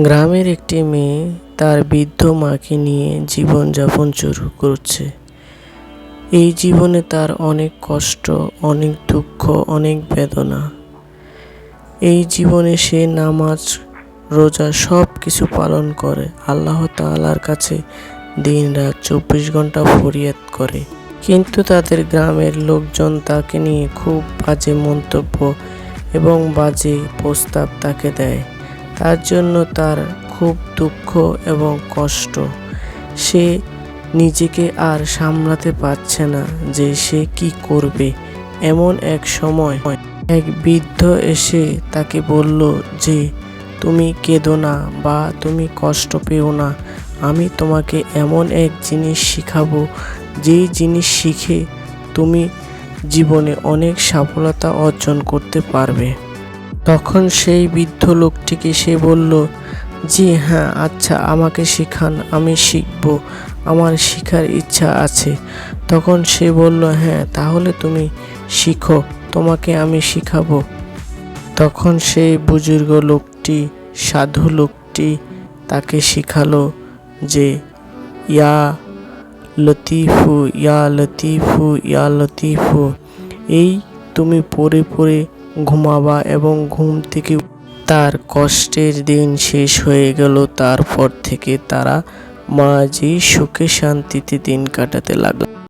গ্রামের একটি মেয়ে তার বৃদ্ধ মাকে নিয়ে জীবনযাপন শুরু করছে। এই জীবনে তার অনেক কষ্ট, অনেক দুঃখ, অনেক বেদনা। এই জীবনে সে নামাজ, রোজা সব কিছু পালন করে। আল্লাহ তালার কাছে দিন রাত চব্বিশ ঘণ্টা ফরিয়াদ করে। কিন্তু তাদের গ্রামের লোকজন তাকে নিয়ে খুব বাজে মন্তব্য এবং বাজে প্রস্তাব তাকে দেয়। তার জন্য তার খুব দুঃখ এবং কষ্ট। সে নিজেকে আর সামলাতে পারছে না যে সে কি করবে এমন এক সময়। এক বৃদ্ধ এসে তাকে বলল যে, তুমি কেঁদো না বা তুমি কষ্ট পেও না। আমি তোমাকে এমন এক জিনিস শিখাবো, যেই জিনিস শিখে তুমি জীবনে অনেক সফলতা অর্জন করতে পারবে। তখন সেই বৃদ্ধ লোকটিকে সে বলল, জি হ্যাঁ আচ্ছা আমাকে শেখান, আমি শিখব, আমার শেখার ইচ্ছা আছে। তখন সে বলল হ্যাঁ তাহলে তুমি শিখো, তোমাকে আমি শিখাবো। তখন সেই বুজুর্গ লোকটি, সাধু লোকটি তাকে শিখালো যে, ইয়া লতিফু ইয়া লতিফু ইয়া লতিফু, এই তুমি পড়ে পড়ে ঘুমাবা এবং ঘুম থেকে তার কষ্টের দিন শেষ হয়ে গেল। তারপর থেকে তারা মাঝি সুখে শান্তিতে দিন কাটাতে লাগল।